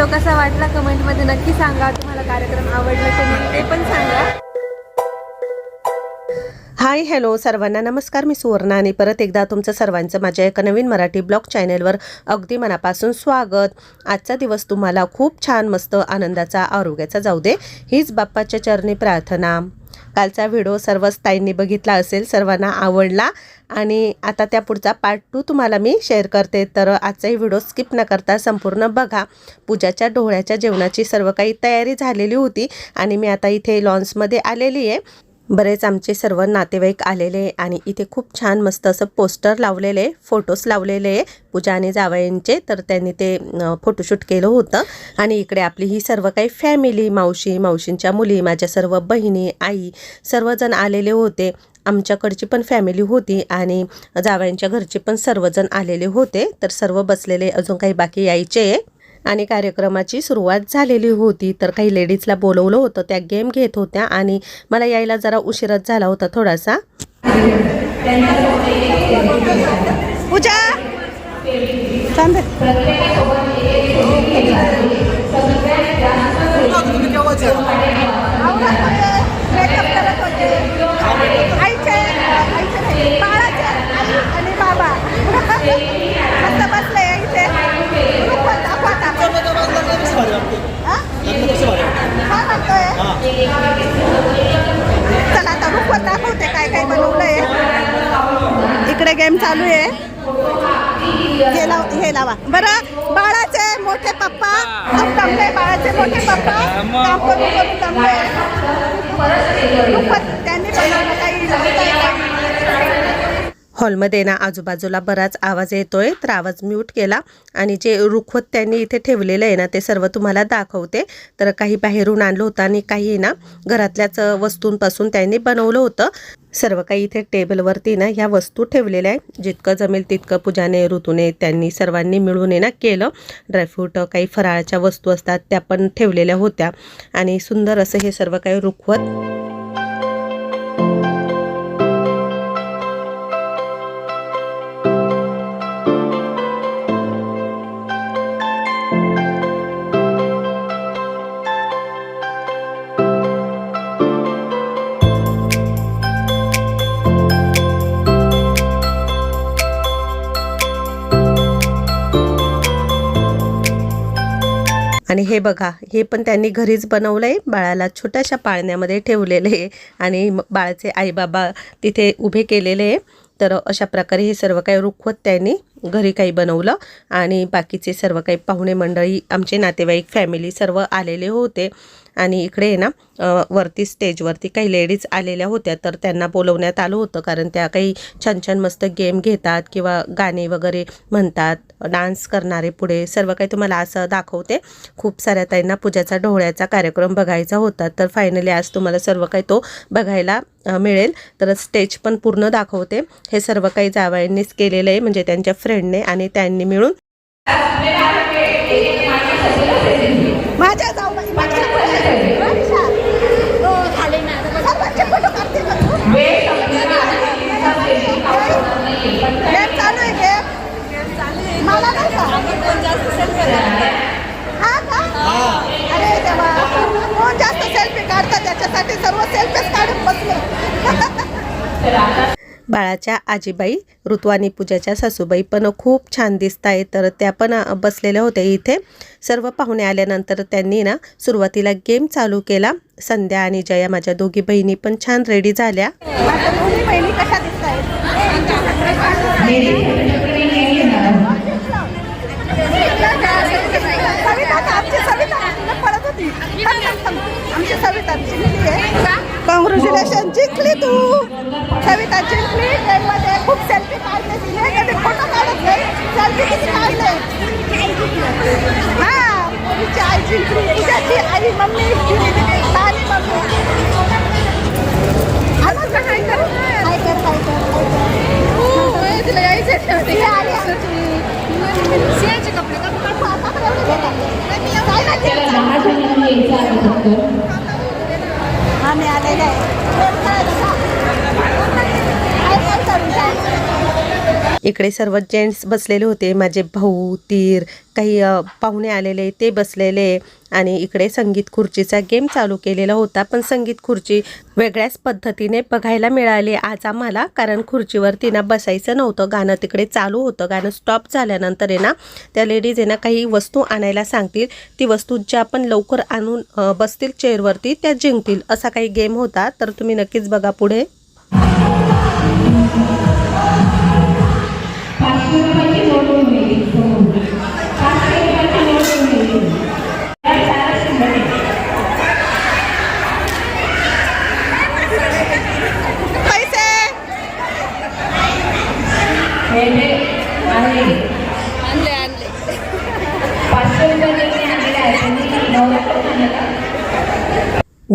Video कसा वाटला कमेंटमध्ये नक्की सांगा. तुम्हाला कार्यक्रम आवडला की नाही ते पण सांगा. हाय हॅलो सर्वांना नमस्कार. मी सुवर्णा आणि परत एकदा तुमचं सर्वांचं माझ्या एका नवीन मराठी ब्लॉग चॅनेलवर अगदी मनापासून स्वागत. आजचा दिवस तुम्हाला खूप छान मस्त आनंदाचा आरोग्याचा जाऊ दे हीच बाप्पाच्या चरणी प्रार्थना. कालचा व्हिडिओ सर्वच ताईंनी बघितला असेल सर्वांना आवडला. आणि आता त्या पुढचा पार्ट टू तुम्हाला मी शेअर करते. तर आजचाही व्हिडिओ स्किप न करता संपूर्ण बघा. पूजाच्या डोळ्याच्या जेवणाची सर्व काही तयारी झालेली होती आणि मी आता इथे लॉन्समध्ये आलेली आहे. बरेच आमचे सर्व नातेवाईक आलेले आहे आणि इथे खूप छान मस्त असं पोस्टर लावलेले फोटोज लावलेले आहे पूजा आणि जावयांचे. तर त्यांनी ते फोटोशूट केलं होतं. आणि इकडे आपली ही सर्व काही फॅमिली मावशी मावशींच्या मुली माझ्या सर्व बहिणी आई सर्वजण आलेले होते. आमच्याकडची पण फॅमिली होती आणि जावयांच्या घरचे पण सर्वजण आलेले होते. तर सर्व बसलेले अजून काही बाकी यायचे. आहे आणि कार्यक्रमाची सुरुवात झालेली होती. तर काही लेडीजला बोलवलं होतं त्या गेम घेत होत्या आणि मला यायला जरा उशीरच झाला होता थोडासा. पूजा! चला आता रुखवत दाखवते काय काय बनवलंय. इकडे गेम चालू आहे. हे लाव हे लावा. बरं बाळाचे मोठे पप्पा. दमले बाळाचे मोठे पप्पा. काम करून करून दमले. त्यांनी बनवलं काही. हॉलमध्ये ना आजूबाजूला बराच आवाज येतोय. तर आवाज म्यूट केला आणि जे रुखवत त्यांनी इथे ठेवलेलं आहे ना ते सर्व तुम्हाला दाखवते. तर काही बाहेरून आणलं होतं आणि काही ना घरातल्याच वस्तूंपासून त्यांनी बनवलं होतं. सर्व काही इथे टेबलवरती ना ह्या वस्तू ठेवलेल्या आहे जितकं जमेल तितकं पूजाने ऋतूने त्यांनी सर्वांनी मिळून ना केलं. ड्रायफ्रूट काही फराळाच्या वस्तू असतात त्या पण ठेवलेल्या होत्या. आणि सुंदर असं हे सर्व काही रुखवत आणि हे बघा हे पण त्यांनी घरीच बनवलं आहे बाळाला छोट्याशा पाळण्यामध्ये ठेवलेले आहे आणि बाळाचे आईबाबा तिथे उभे केलेले आहे. तर अशा प्रकारे हे सर्व काही रुखवत त्यांनी घरी काही बनवलं आणि बाकीचे सर्व काही पाहुणे मंडळी आमचे नातेवाईक फॅमिली सर्व आलेले होते. आणि इकडे आहे ना वरती स्टेजवरती काही लेडीज आलेल्या होत्या तर त्यांना बोलवण्यात आलं होतं. कारण त्या काही छान छान मस्त गेम घेतात किंवा गाणे वगैरे म्हणतात डान्स करणारे पुढे. सर्व काही तुम्हाला असं दाखवते. खूप साऱ्या ताईंना पूजाचा डोळ्याचा कार्यक्रम बघायचा होता. तर फायनली आज तुम्हाला सर्व काही तो बघायला मिळेल. तर स्टेज पण पूर्ण दाखवते. हे सर्व काही जावयांनीच केलेलं आहे म्हणजे त्यांच्या फ्रेंडने आणि त्यांनी मिळून. माझ्या सर्वांचे फोटो काढते का तू? गेम चालू आहे गेम मला नाही का हा का अरे देवा कोण जास्त सेल्फी काढतात त्याच्यासाठी सर्व सेल्फीच काढून बसले बाळाच्या आजीबाई ऋतू आणि पूजाच्या सासूबाई पण खूप छान दिसत आहे तर त्या पण बसलेल्या होत्या इथे सर्व पाहुणे आल्यानंतर त्यांनी ना सुरुवातीला गेम चालू केला संध्या आणि जया माझ्या दोघी बहिणी पण छान रेडी झाल्या बहिणी कशा दिसत सविता का आमची सविता तुला पडत होती थांब, थांब, थांब. आमची सविता जिंकली आहे कॉंग्रॅच्युलेशन जिंकली तू. सविता जिंकली. ट्रेनमध्ये खूप सेल्फी काढले तिने. कधी फोटो काढत नाही. सेल्फी किती काढले? हा तिची आई जिंकली. तुझ्याची आई मम्मी आणि मम्मी आलो का काय कर काय कर काय कर काय कर तुला यायचं सिंहाचे कपडे. आम्ही आलेले आहे. इकडे सर्व जेंट्स बसलेले होते. माझे भाऊ तीर काही पाहुणे आलेले ते बसलेले. आणि इकडे संगीत खुर्चीचा गेम चालू केलेला होता. पण संगीत खुर्ची वेगळ्याच पद्धतीने बघायला मिळाली. आज आम्हाला कारण खुर्चीवरती ना बसायचं नव्हतं. गाणं तिकडे चालू होतं. गाणं स्टॉप झाल्यानंतर आहे ना त्या लेडीज आहे ना काही वस्तू आणायला सांगतील. ती वस्तू ज्या पण लवकर आणून बसतील चेअरवरती त्या जिंकतील. असा काही गेम होता. तर तुम्ही नक्कीच बघा पुढे.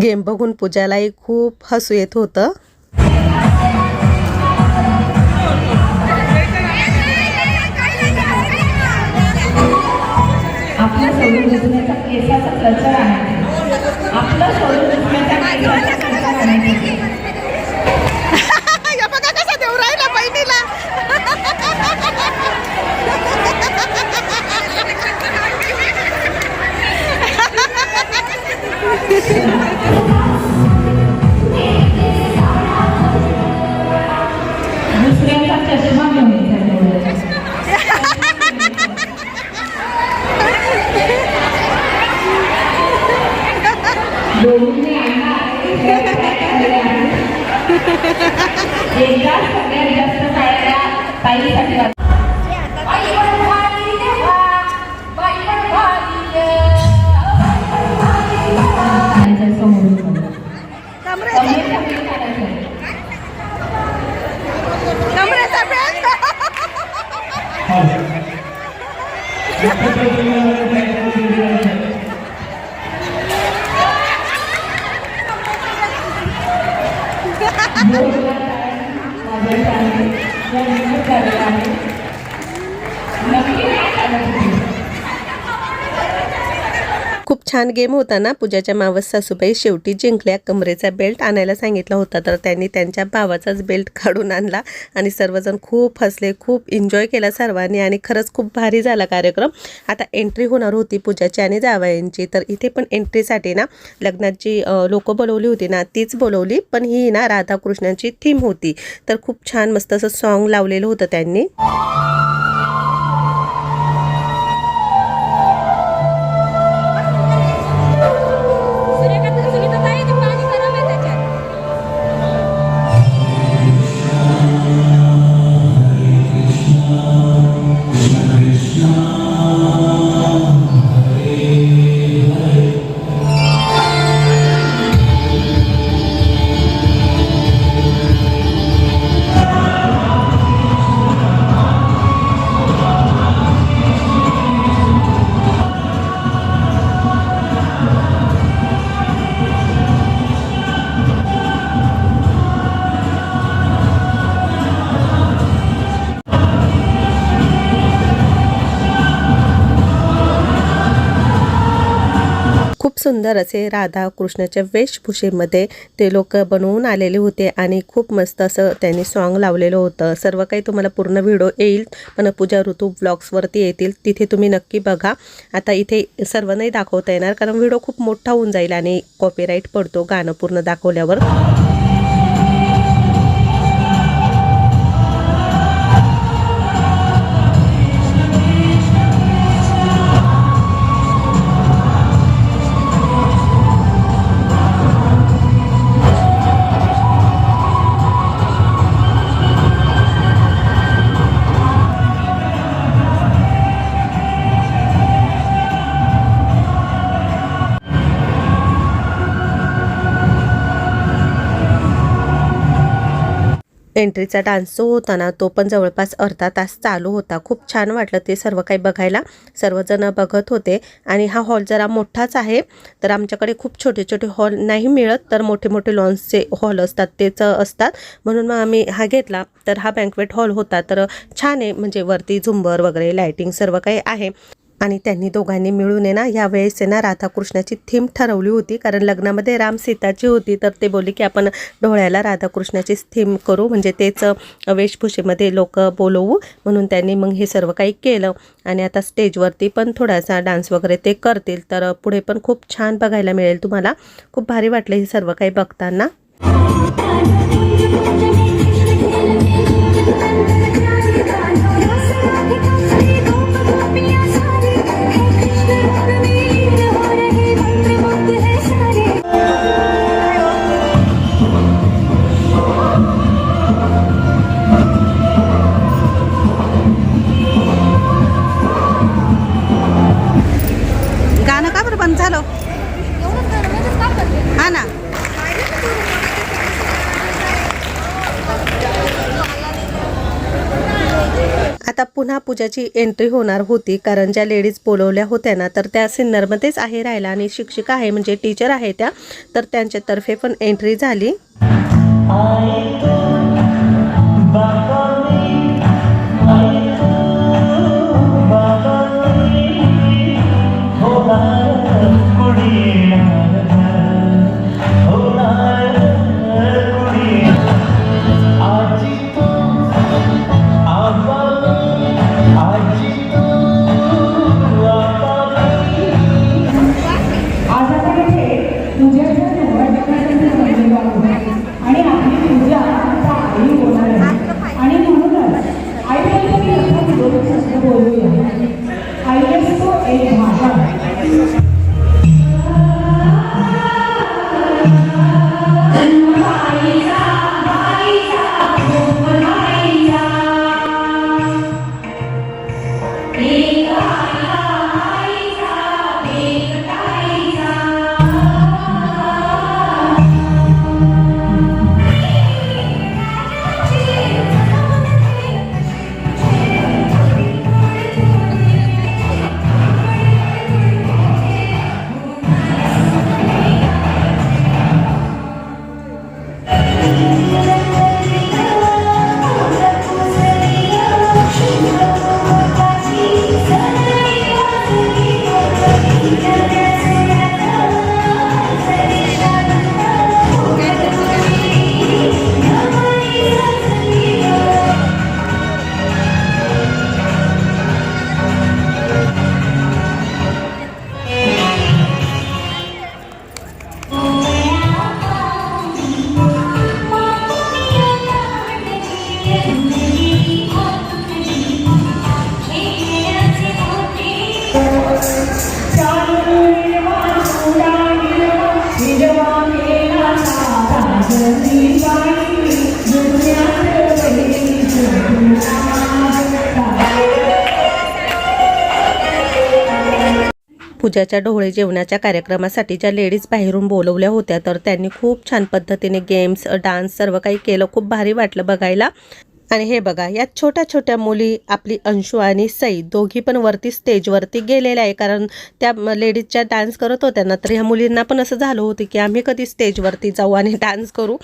गेम बघून पूजालाही खूप हसू येत होतं. केसाचा आपलं स्वरूप दुसऱ्याच्या खूप छान गेम होता ना? पूजाच्या मावस सासूबाई शेवटी जिंकल्या. कमरेचा बेल्ट आणायला सांगितला होता तर त्यांनी त्यांच्या भावाचाच बेल्ट काढून आणला आणि सर्वजण खूप हसले खूप एन्जॉय केला सर्वांनी आणि खरंच खूप भारी झाला कार्यक्रम. आता एंट्री होणार होती पूजाची आणि जावयांची तर इथे पण एंट्रीसाठी ना लग्नात जी लोकं बोलवली होती ना तीच बोलवली पण ही ना राधाकृष्णाची थीम होती. तर खूप छान मस्त असं सॉन्ग लावलेलं होतं त्यांनी. सुंदर असे राधा कृष्णाच्या वेशभूषेमध्ये ते लोक बनवून आलेले होते आणि खूप मस्त असं त्यांनी सॉन्ग लावलेलं होतं. सर्व काही तुम्हाला पूर्ण व्हिडिओ येईल. पण पूजा ऋतू ब्लॉग्सवरती येतील. तिथे तुम्ही नक्की बघा. आता इथे सर्व नाही दाखवता येणार कारण व्हिडिओ खूप मोठा होऊन जाईल आणि कॉपीराईट पडतो गाणं पूर्ण दाखवल्यावर. एंट्रीचा डान्स जो होता ना तो पण जवळपास अर्धा तास चालू होता. खूप छान वाटलं ते सर्व काही बघायला. सर्वजण बघत होते आणि हा हॉल जरा मोठाच आहे. तर आमच्याकडे खूप छोटे छोटे हॉल नाही मिळत तर मोठे मोठे लॉन्सचे हॉल असतात तेच असतात. म्हणून मग आम्ही हा घेतला. तर हा बँकवेट हॉल होता. तर छान आहे म्हणजे वरती झुंबर वगैरे लायटिंग सर्व काही आहे. आणि त्यांनी दोघांनी मिळून आहे ना यावेळेस वेळेस आहे ना राधाकृष्णाची थीम ठरवली होती. कारण लग्नामध्ये राम सीताची होती तर ते बोलले की आपण डोळ्याला राधाकृष्णाचीच थीम करू. म्हणजे तेच वेशभूषेमध्ये लोक बोलवू. म्हणून त्यांनी मग हे सर्व काही केलं. आणि आता स्टेजवरती पण थोडासा डान्स वगैरे ते करतील. तर पुढे पण खूप छान बघायला मिळेल तुम्हाला. खूप भारी वाटलं हे सर्व काही बघताना. आता पुन्हा पूजाची एंट्री होणार होती. कारण ज्या लेडीज बोलवल्या होत्या ना तर त्या सिन्नरमध्येच आहे राहिला आणि शिक्षिका आहे म्हणजे टीचर आहे त्या. तर त्यांच्यातर्फे पण एंट्री झाली. पूजाच्या ढोळे जेवणाच्या कार्यक्रमासाठी ज्या लेडीज बाहेरून बोलवल्या होत्या तर त्यांनी खूप छान पद्धतीने गेम्स डान्स सर्व काही केलं. खूप भारी वाटलं बघायला. आणि हे बघा या छोट्या छोट्या मुली आपली अंशू आणि सई दोघी पण वरती स्टेजवरती गेलेल्या आहे. कारण त्या लेडीजच्या डान्स करत होत्या ना तर ह्या मुलींना पण असं झालं होतं की आम्ही कधी स्टेजवरती जाऊ आणि डान्स करू.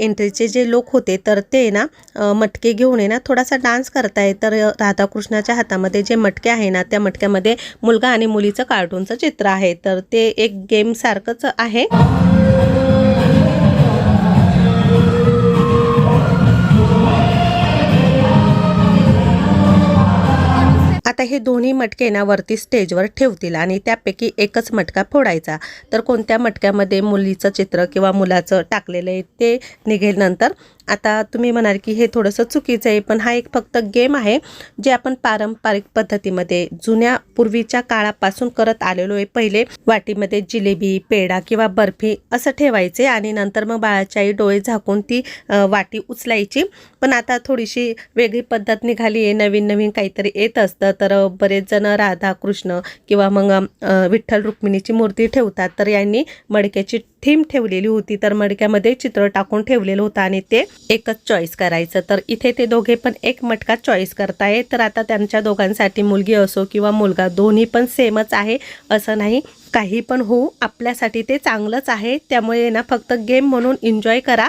एंट्रीचे जे लोक होते तर ते ना मटके घेऊन आहे ना थोडासा डान्स करताय. तर राधाकृष्णाच्या हातामध्ये जे मटके आहे ना त्या मटक्यामध्ये मुलगा आणि मुलीचं कार्टूनचं चित्र आहे. तर ते एक गेमसारखंच आहे. आता हे दोन्ही मटके ना वरती स्टेजवर ठेवतील आणि त्यापैकी एकच मटका फोडायचा. तर कोणत्या मटक्यामध्ये मुलीचं चित्र किंवा मुलाचं टाकलेलं आहे ते निघेल नंतर. आता तुम्ही म्हणाल की हे थोडंसं चुकीचं आहे पण हा एक फक्त गेम आहे जे आपण पारंपरिक पद्धतीमध्ये जुन्या पूर्वीच्या काळापासून करत आलेलो आहे. पहिले वाटीमध्ये जिलेबी पेढा किंवा बर्फी असं ठेवायचे आणि नंतर मग बाळाच्या आई डोळे झाकून ती वाटी उचलायची. पण आता थोडीशी वेगळी पद्धत निघाली आहे. नवीन नवीन काहीतरी येत असतं. तर बरेच जण राधा कृष्ण किंवा मग विठ्ठल रुक्मिणीची मूर्ती ठेवतात. तर यांनी मडक्याची थीम ठेवलेली होती तर मडक्यामध्ये चित्र टाकून ठेवलेलं होतं आणि ते एकच चॉईस करायचं. तर इथे ते दोघे पण एक मटका चॉईस करताय. तर आता त्यांच्या दोघांसाठी मुलगी असो किंवा मुलगा दोन्ही पण सेमच आहे असं नाही. काही पण होऊ आपल्यासाठी ते चांगलंच आहे. त्यामुळे ना फक्त गेम म्हणून एन्जॉय करा.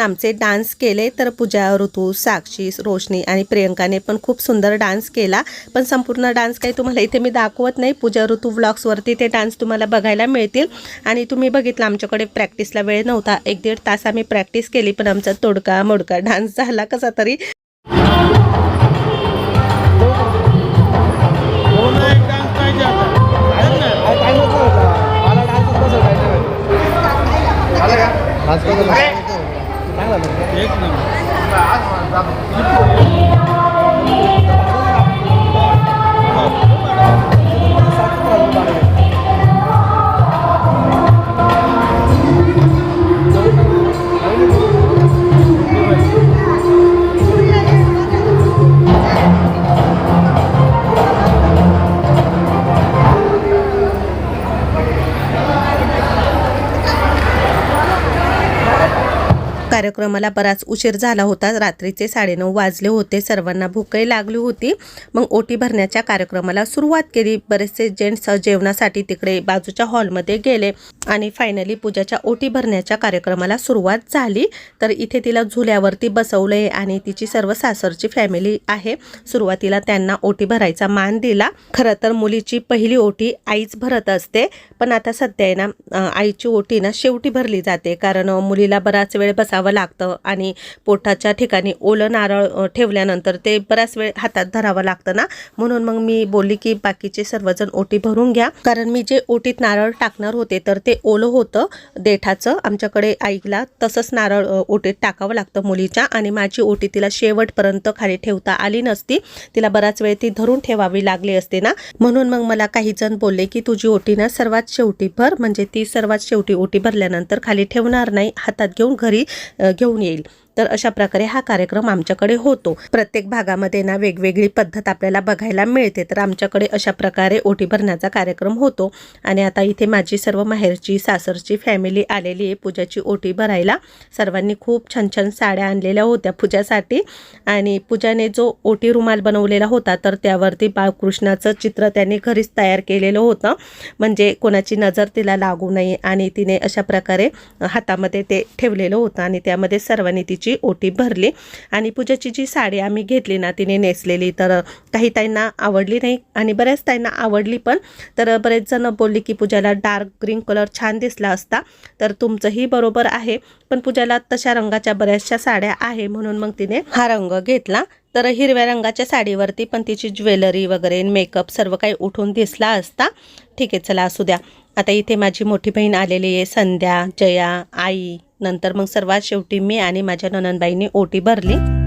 पण आमचे डान्स केले तर पूजा ऋतू साक्षी रोशनी आणि प्रियंकाने पण खूप सुंदर डान्स केला. पण संपूर्ण डान्स काही तुम्हाला इथे मी दाखवत नाही. पूजा ऋतू व्लॉग्सवरती ते डान्स तुम्हाला बघायला मिळतील. आणि तुम्ही बघितलं आमच्याकडे प्रॅक्टिसला वेळ नव्हता. एक दीड तास आम्ही प्रॅक्टिस केली पण आमचा तोडका मोडका डान्स झाला कसा तरी. कार्यक्रमाला बराच उशीर झाला होता. रात्रीचे साडेनऊ वाजले होते. सर्वांना भूकही लागली होती. मग ओटी भरण्याच्या कार्यक्रमाला सुरुवात केली. बरेचसे जेंट्स जेवणासाठी तिकडे बाजूच्या हॉलमध्ये गेले आणि फायनली पूजाच्या ओटी भरण्याच्या कार्यक्रमाला सुरुवात झाली. तर इथे तिला झुल्यावरती बसवलंय आणि तिची सर्व सासरची फॅमिली आहे. सुरुवातीला त्यांना ओटी भरायचा मान दिला. खरं तर मुलीची पहिली ओटी आईच भरत असते. पण आता सध्या ना आईची ओटी ना शेवटी भरली जाते. कारण मुलीला बराच वेळ बसावं लागतं. आणि पोटाच्या ठिकाणी ओलं नारळ ठेवल्यानंतर ते बराच वेळ हातात धरावं लागतं ना? म्हणून मग मी बोलली की बाकीचे सर्वजण ओटी भरून घ्या. कारण मी जे ओटीत नारळ टाकणार होते तर ते ओलं होतं देठाचं. आमच्याकडे आईला तसंच नारळ ओटीत टाकावं लागतं मुलीच्या आणि माझी ओटी तिला शेवटपर्यंत खाली ठेवता आली नसती. तिला बराच वेळ ती धरून ठेवावी लागली असते ना? म्हणून मग मला काही जण बोलले की तुझी ओटी ना सर्वात शेवटी भर. म्हणजे ती सर्वात शेवटी ओटी भरल्यानंतर खाली ठेवणार नाही. हातात घेऊन घरी घेऊन येईल तर अशा प्रकारे हा कार्यक्रम आमच्याकडे होतो. प्रत्येक भागामध्ये ना वेगवेगळी पद्धत आपल्याला बघायला मिळते. तर आमच्याकडे अशा प्रकारे ओटी भरण्याचा कार्यक्रम होतो. आणि आता इथे माझी सर्व माहेरची सासरची फॅमिली आलेली आहे पूजाची ओटी भरायला. सर्वांनी खूप छान छान साड्या आणलेल्या होत्या पूजासाठी. आणि पूजाने जो ओटी रुमाल बनवलेला होता तर त्यावरती बाळकृष्णाचं चित्र त्यांनी घरीच तयार केलेलं होतं. म्हणजे कोणाची नजर तिला लागू नये. आणि तिने अशा प्रकारे हातामध्ये ते ठेवलेलं होतं. आणि त्यामध्ये सर्वांनी तिची ओटी भरली. आणि पूजाची जी साडी आम्ही घेतली ना तिने नेसलेली. तर काही ताईंना आवडली नाही आणि बऱ्याच ताईंना आवडली पण. तर बरेच जण बोलली की पूजाला डार्क ग्रीन कलर छान दिसला असता. तर तुमचंही बरोबर आहे. पण पूजाला तशा रंगाच्या बऱ्याचशा साड्या आहे म्हणून मग तिने हा रंग घेतला. तर हिरव्या रंगाच्या साडीवरती पण तिची ज्वेलरी वगैरे मेकअप सर्व काही उठून दिसला असता. ठीक आहे चला असू द्या. आता इथे माझी मोठी बहीण आलेली आहे संध्या जया आई नंतर मग सर्वात शेवटी मी आणि माझ्या ननंदबाईंनी ओटी भरली.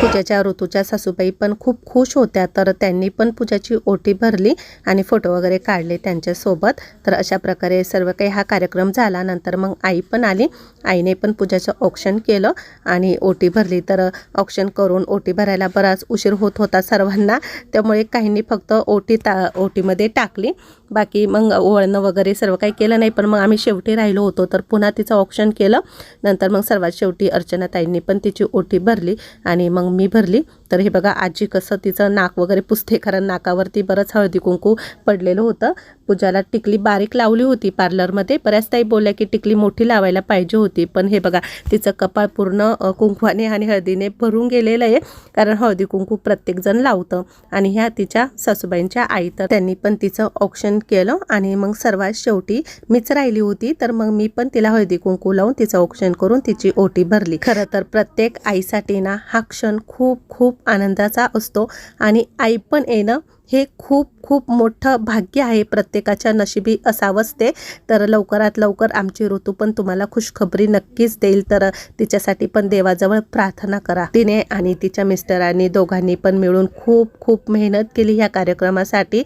पूजाच्या ऋतूच्या सासूबाई पण खूप खुश होत्या तर त्यांनी पण पूजाची ओटी भरली आणि फोटो वगैरे काढले त्यांच्यासोबत. तर अशा प्रकारे सर्व काही हा कार्यक्रम झाला. नंतर मग आई पण आली. आईने पण पूजाचं ऑप्शन केलं आणि ओटी भरली. तर ऑप्शन करून ओटी भरायला बराच उशीर होत होता सर्वांना. त्यामुळे काहींनी फक्त ओटी ता ओटीमध्ये टाकली. बाकी मग ओळणं वगैरे सर्व काही केलं नाही पण मग आम्ही शेवटी राहिलो होतो. तर पुन्हा तिचं ऑप्शन केलं. नंतर मग सर्वात शेवटी अर्चनाताईंनी पण तिची ओटी भरली आणि मग मी भरली. तर हे बघा आजी कसं तिचं नाक वगैरे पुसते कारण नाकावरती बरंच हळदी कुंकू पडलेलं होतं. पूजाला टिकली बारीक लावली होती पार्लरमध्ये. बऱ्याच ताई बोलल्या की टिकली मोठी लावायला पाहिजे होती पण हे बघा तिचं कपाळ पूर्ण कुंकवाने आणि हळदीने भरून गेलेलं आहे कारण हळदी कुंकू प्रत्येकजण लावतं. आणि ह्या तिच्या सासूबाईंच्या आई तर त्यांनी पण तिचं ऑप्शन केलं आणि मग सर्वात शेवटी मीच राहिली होती तर मग मी पण तिला हळदी कुंकू लावून तिचं औक्षण करून तिची ओटी भरली. खरं तर प्रत्येक आईसाठी ना हा क्षण खूप खूप आनंदाचा असतो आणि आई पण येणं हे खूप खूप मोठं भाग्य आहे प्रत्येकाच्या नशिबी असावंच ते. तर लवकरात लवकर आमची ऋतू पण तुम्हाला खुशखबरी नक्कीच देईल तर तिच्यासाठी पण देवाजवळ प्रार्थना करा. तिने आणि तिच्या मिस्टरांनी दोघांनी पण मिळून खूप खूप मेहनत केली ह्या कार्यक्रमासाठी.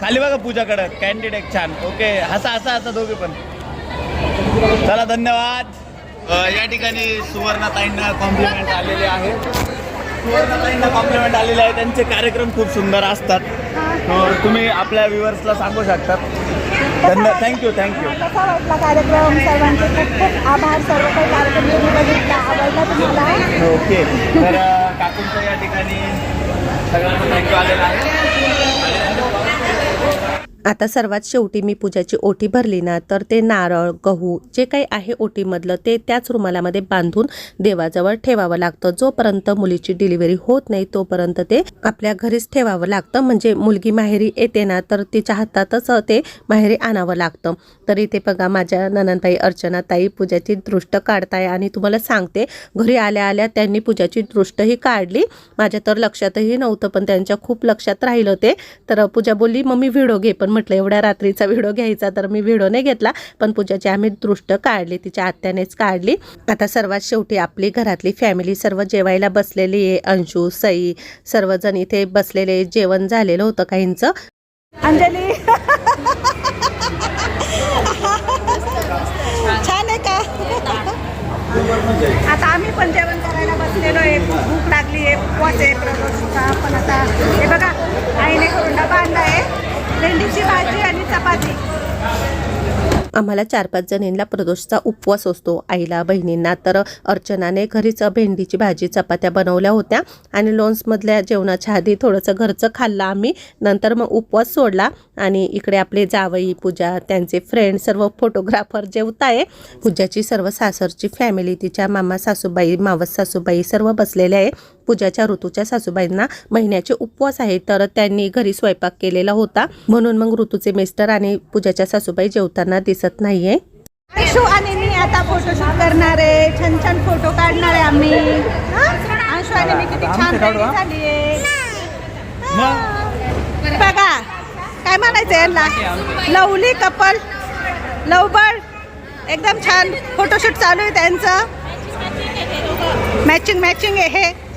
खाली बघा पूजाकडं कॅन्डिडेट छान. ओके हसा हसा हसा दोघे पण. चला धन्यवाद. या ठिकाणी सुवर्णाताईंना कॉम्प्लिमेंट आलेले आहे. सुवर्णाताईंना कॉम्प्लिमेंट आलेले आहे. त्यांचे कार्यक्रम खूप सुंदर असतात. तर तुम्ही आपल्या व्ह्युअर्सला सांगू शकतात. धन्य थँक्यू थँक्यू कसा वाटला कार्यक्रम? सर्वांचे खूप खूप आभार. सर्व काही कार्यक्रम तुम्ही बघितला आवडला तुम्हाला? ओके तर काकूंचं या ठिकाणी सगळ्यांना थँक्यू आलेलं आहे. आता सर्वात शेवटी मी पूजाची ओटी भरली ना तर ते नारळ गहू जे काही आहे ओटीमधलं ते त्याच रुमालामध्ये बांधून देवाजवळ ठेवावं लागतं. जोपर्यंत मुलीची डिलिव्हरी होत नाही तोपर्यंत ते आपल्या घरीच ठेवावं लागतं. म्हणजे मुलगी माहेरी येते ना तर तिच्या हातातच ते माहेरी आणावं लागतं. तर इथे बघा माझ्या ननंताई अर्चनाताई पूजाची दृष्ट काढताय आणि तुम्हाला सांगते घरी आल्या आल्या त्यांनी पूजाची दृष्टही काढली. माझ्या तर लक्षातही नव्हतं पण त्यांच्या खूप लक्षात राहिलं ते. तर पूजा बोलली मम्मी व्हिडिओ घे पण पण म्हटलं एवढ्या रात्रीचा व्हिडिओ घ्यायचा तर मी व्हिडिओ नाही घेतला. पण पूजाची आम्ही दृष्ट काढली तिच्या आत्यानेच काढली. आता सर्वात शेवटी आपली घरातली फॅमिली सर्व जेवायला बसलेली आहे. अंशू सई सर्वजण इथे बसलेले जेवण झालेलं होतं काहींचं. अंजली! छान आहे का? आता आम्ही पण जेवण करायला बसलेलो आहे. खूप भूक लागली आहे. उपवास आहे प्रदोषचा पण आता हे बघा आईने करून डबा आणला आहे. भेंडीची भाजी आणि चपाती. आम्हाला चार पाच जणींना प्रदोषचा उपवास असतो. आईला बहिणींना. तर अर्चनाने घरीच भेंडीची भाजी चपात्या बनवल्या होत्या आणि लोन्समधल्या जेवणाच्या आधी थोडंसं घरचं खाल्लं आम्ही. नंतर मग उपवास सोडला आणि इकडे आपले जावई पूजा त्यांचे फ्रेंड सर्व फोटोग्राफर जेवताय पूजाची सर्व सासरची फॅमिली तिच्या मामा सासूबाई मावस सासूबाई सर्व बसलेले आहे. पूजाच्या ऋतूच्या सासूबाईंना महिन्याचे उपवास आहे. तर त्यांनी घरी स्वयंपाक केलेला होता. म्हणून मग ऋतूचे मिस्टर आणि पूजाच्या सासूबाई जेवताना दिसत नाहीये. अंशू आणि मी आता फोटोशूट करणार आहे. छान छान फोटो काढणार आहे आम्ही. हं? अंशू आणि मी किती छान झाली आहे बघा काय म्हणायचं यांना? लवली कपल लवबळ एकदम छान फोटोशूट चालू आहे त्यांचं. मॅचिंग मॅचिंग आहे हे.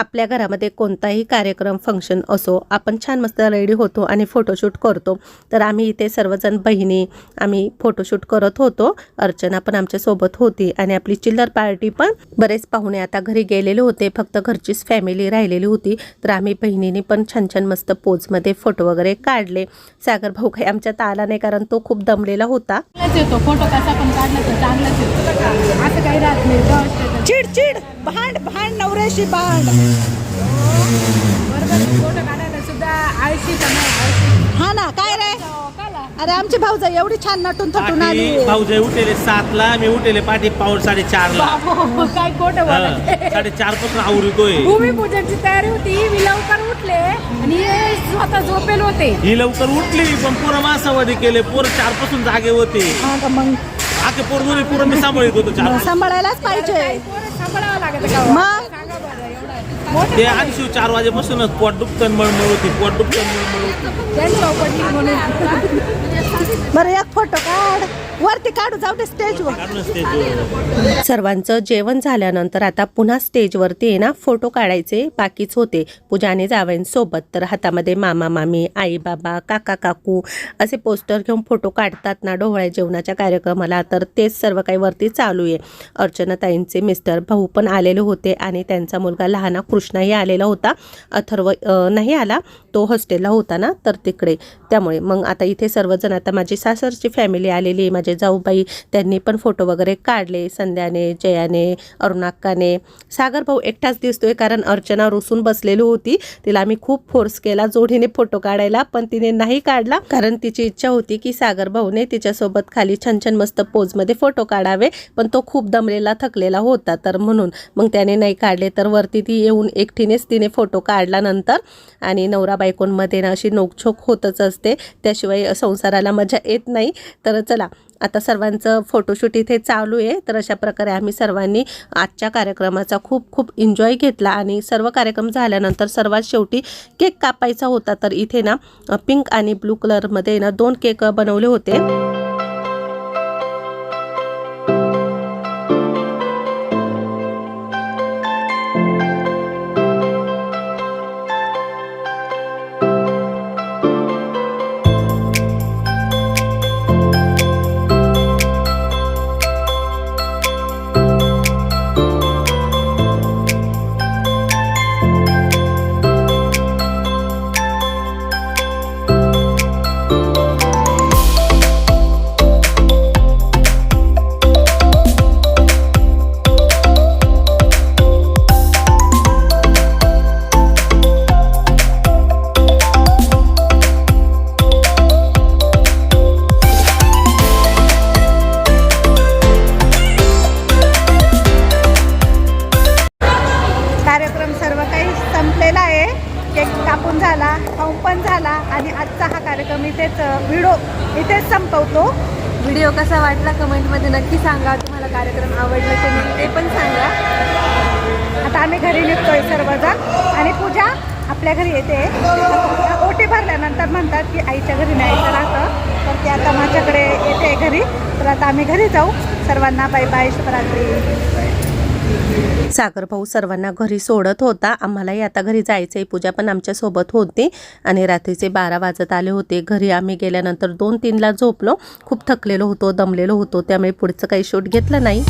आपल्या घरामध्ये कोणताही कार्यक्रम फंक्शन असो आपण छान मस्त रेडी होतो आणि फोटोशूट करतो. तर आम्ही इथे सर्वजण बहिणी आम्ही फोटोशूट करत होतो. अर्चना पण आमच्यासोबत होती आणि आपली चिल्लर पार्टी पण बरेच पाहुणे आता घरी गेलेले होते. फक्त घरचीच फॅमिली राहिलेली होती. तर आम्ही बहिणीने पण छान छान मस्त पोजमध्ये फोटो वगैरे काढले. सागर भाऊ काही आमच्यात आला नाही कारण तो खूप दमलेला होता. येतो. फोटो कसा पण काढला तर चांगलाच येतो. असं काही राहत नाही. चिड चिड. भांड भांड नवऱ्याशी भांड. हा ना काय रे? अरे आमची भाऊजा एवढी छान नटून थटून आली. उठेले सातला मी उठेले पाठी पाऊण साडेचारला. काय हा, साडेचारपासून आवडतोय भूमिपूजनची तयारी होती. मी लवकर उठले आणि हे स्वतः झोपेल होते. ही लवकर उठली पण पुरं मासावधी केले. पोरं चारपासून जागे होते. हा मग? आखे पोर दोन्ही पुरं मी सांभाळत होतो चार. सांभाळायलाच पाहिजे. पोरं सांभाळावं लागत का? मग? सांगा बरं एवढं मोठं ते आधी चार वाजेपासूनच पोट दुखतन मळमळ होती पोट दुखतन मळमळ होती. त्यांच्या पडली म्हणून. बरं एक फोटो काढ. वरती काढू जाऊ दे स्टेजवर सर्वांचं जेवण झाल्यानंतर आता पुन्हा स्टेजवरती आहे ना फोटो काढायचे बाकीच होते. पूजाने जावयांसोबत तर हातामध्ये मामा मामी आई बाबा काका काकू असे पोस्टर घेऊन फोटो काढतात ना डोहळ्या जेवणाच्या कार्यक्रमाला. तर तेच सर्व काही वरती चालू आहे. अर्चनाताईंचे मिस्टर भाऊ पण आलेले होते आणि त्यांचा मुलगा लहाना कृष्णाही आलेला होता. अथर्व नाही आला तो हॉस्टेलला होता ना तर तिकडे. त्यामुळे मग आता इथे सर्वजण आता माझी सासरची फॅमिली आलेली आहे म्हणजे जाऊबाई त्यांनी पण फोटो वगैरे काढले संध्याने जयाने अरुणाक्काने सागर भाऊ एकटाच दिसतोय कारण अर्चना रुसून बसलेली होती. तिला आम्ही खूप फोर्स केला जोडीने फोटो काढायला पण तिने नाही काढला कारण तिची इच्छा होती की सागर भाऊने तिच्यासोबत खाली छान छान मस्त पोजमध्ये फोटो काढावे पण तो खूप दमलेला थकलेला होता तर म्हणून. मग त्याने नाही काढले तर वरती ती येऊन एकटीनेच तिने फोटो काढला नंतर. आणि नवरा बायकोंमध्ये ना अशी नोकझोक होतच असते. त्याशिवाय संसाराला मजा येत नाही. तर चला आता सर्वांचं फोटोशूट इथे चालू आहे. तर अशा प्रकारे आम्ही सर्वांनी आजच्या कार्यक्रमाचा खूप खूप एन्जॉय घेतला आणि सर्व कार्यक्रम झाल्यानंतर सर्वात शेवटी केक कापायचा होता. तर इथे ना पिंक आणि ब्लू कलरमध्ये ना दोन केक बनवले होते. केक कापून झाला खाऊन पण झाला. आणि आजचा हा कार्यक्रम इथेच व्हिडिओ इथेच संपवतो. व्हिडिओ कसा वाटला कमेंटमध्ये नक्की सांगा. तुम्हाला कार्यक्रम आवडला की नाही ते पण सांगा. आता आम्ही घरी निघतोय सर्वजण. आणि पूजा आपल्या घरी येते. ओटी भरल्यानंतर म्हणतात की आईच्या घरी न्यायचं राहतं. तर ती आता माझ्याकडे येते घरी. तर आता आम्ही घरी जाऊ. सर्वांना बाय बाय शुभरात्री. सागर भाऊ सर्वांना घरी सोडत होता. आम्हालाही आता घरी जायचं आहे पूजा पण आमच्यासोबत होती. आणि रात्रीचे बारा वाजत आले होते. घरी आम्ही गेल्यानंतर दोन तीनला झोपलो. खूप थकलेलो होतो दमलेलो होतो. त्यामुळे पुढचं काही शूट घेतलं नाही.